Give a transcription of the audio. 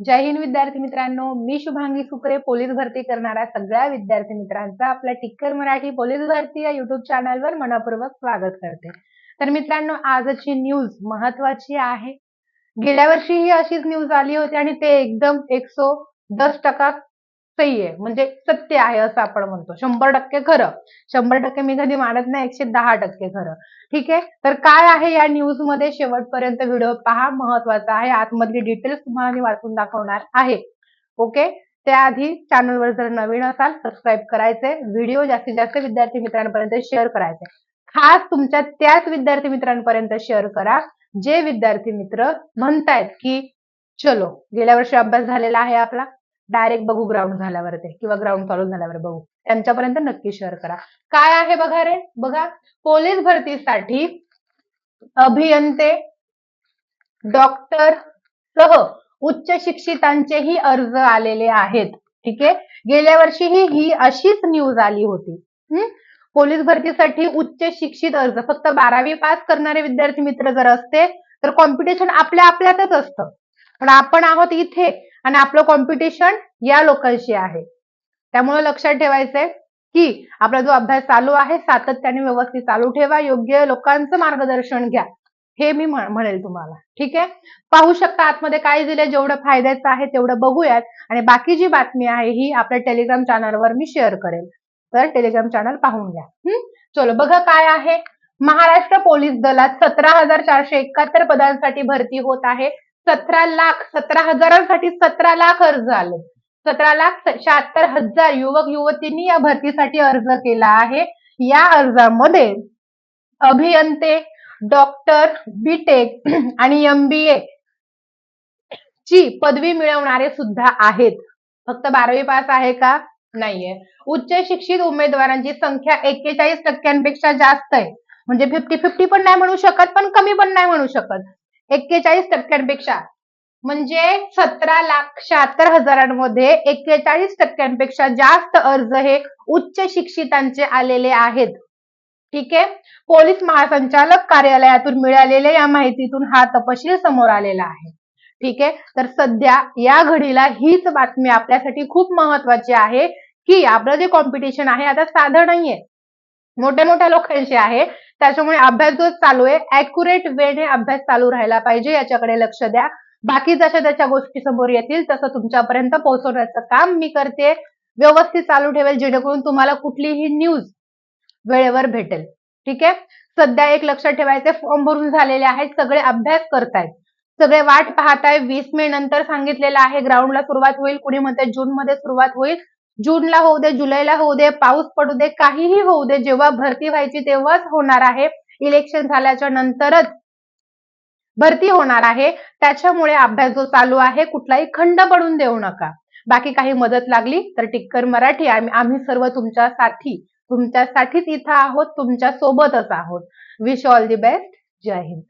जय हिंद विद्यार्थी मित्रांनो. मी शुभांगी सुकरे पोलीस भरती करणाऱ्या सगळ्या विद्यार्थी मित्रांचा आपल्या टिक्कर मराठी पोलीस भरती या युट्यूब चॅनलवर मनपूर्वक स्वागत करते. तर मित्रांनो आजची न्यूज महत्वाची आहे. गेल्या वर्षी ही अशीच न्यूज आली होती आणि ते एकदम एकशे दस टक्का सही आहे. म्हणजे सत्य आहे असं आपण म्हणतो. शंभर टक्के खरं. शंभर टक्के मी कधी मानत नाही एकशे दहा टक्के खरं. ठीक आहे? तर काय आहे या न्यूजमध्ये? शेवटपर्यंत व्हिडिओ पहा. महत्त्वाचा आहे. आतमधली डिटेल्स तुम्हाला मी वाचून दाखवणार आहे. ओके त्याआधी चॅनलवर जर नवीन असाल सबस्क्राईब करायचे व्हिडिओ जास्तीत जास्त विद्यार्थी मित्रांपर्यंत शेअर करायचे खास तुमच्या त्याच विद्यार्थी मित्रांपर्यंत शेअर करा. जे विद्यार्थी मित्र म्हणतायत की चलो गेल्या वर्षी अभ्यास झालेला आहे आपला. डायरेक्ट बघू ग्राउंड झाल्यावर ते किंवा ग्राउंड चालू झाल्यावर बघू. त्यांच्यापर्यंत नक्की शेअर करा. काय आहे बघा रे? बघा पोलीस भरतीसाठी अभियंते डॉक्टर सह उच्च शिक्षितांचेही अर्ज आलेले आहेत. ठीक आहे? गेल्या वर्षीही ही अशीच न्यूज आली होती. पोलीस भरतीसाठी उच्च शिक्षित अर्ज. फक्त बारावी पास करणारे विद्यार्थी मित्र जर असते तर कॉम्पिटिशन आपल्या आपल्यातच असतं. पण आपण आहोत इथे. आणि आपलं कॉम्पिटिशन या लोकांशी आहे. त्यामुळे लक्षात ठेवायचंय की आपला जो अभ्यास चालू आहे सातत्याने व्यवस्थित चालू ठेवा योग्य लोकांचं मार्गदर्शन घ्या. हे मी म्हणेल तुम्हाला. ठीक आहे? पाहू शकता आतमध्ये काय दिले जेवढं फायद्याचं आहे तेवढं बघूयात. आणि बाकी जी बातमी आहे ही आपल्या टेलिग्राम चॅनलवर मी शेअर करेल. तर टेलिग्राम चॅनल पाहून घ्या. हम्म चलो बघा काय आहे. महाराष्ट्र पोलीस दलात सतरा हजार चारशे एकाहत्तर पदांसाठी भरती होत आहे. सतरा लाख सतरा हजारांसाठी सतरा लाख अर्ज आले. सतरा लाख शहात्तर हजार युवक युवतींनी या भरतीसाठी अर्ज केला आहे. या अर्जामध्ये अभियंते डॉक्टर बीटेक आणि एमबीए ची पदवी मिळवणारे सुद्धा आहेत. फक्त बारावी पास आहे का? नाहीये. उच्च शिक्षित उमेदवारांची संख्या एक्केचाळीस टक्क्यांपेक्षा जास्त आहे. म्हणजे फिफ्टी फिफ्टी पण नाही म्हणू शकत पण कमी पण नाही म्हणू शकत. एक्केचाळीस टक्क्यांपेक्षा. म्हणजे सतरा लाख शहात्तर हजारांमध्ये एक्केचाळीस टक्क्यांपेक्षा जास्त अर्ज हे उच्च शिक्षितांचे आलेले आहेत. ठीक आहे? पोलीस महासंचालक कार्यालयातून मिळालेल्या या माहितीतून हा तपशील समोर आलेला आहे. ठीक आहे? तर सध्या या घडीला हीच बातमी आपल्यासाठी खूप महत्वाची आहे की आपलं जे कॉम्पिटिशन आहे आता साधं नाहीये. मोठ्या मोठ्या लोकांशी आहे. त्याच्यामुळे अभ्यास जो चालू आहे अॅक्युरेट वेने अभ्यास चालू राहायला पाहिजे याच्याकडे लक्ष द्या. बाकी जशा त्याच्या गोष्टी समोर येतील तसं तुमच्यापर्यंत पोहोचवण्याचं काम मी करते. व्यवस्थित चालू ठेवेल जेणेकरून तुम्हाला कुठलीही न्यूज वेळेवर भेटेल. ठीक आहे? सध्या एक लक्षात ठेवायचे फॉर्म भरून झालेले आहेत सगळे अभ्यास करतायत. सगळे वाट पाहताय वीस मे नंतर सांगितलेलं आहे ग्राउंडला सुरुवात होईल कुणी म्हणते जून मध्ये सुरुवात होईल जूनला होऊ दे जुलैला होऊ दे पाऊस पडू दे काहीही होऊ दे जेव्हा भरती व्हायची तेव्हाच होणार आहे. इलेक्शन झाल्याच्या नंतरच भरती होणार आहे. त्याच्यामुळे अभ्यास जो चालू आहे कुठलाही खंड पडून देऊ नका. बाकी काही मदत लागली तर टिक्कर मराठी आम्ही सर्व तुमच्यासाठी तुमच्यासाठीच इथं आहोत तुमच्या सोबतच आहोत wish all the best Jai Hind.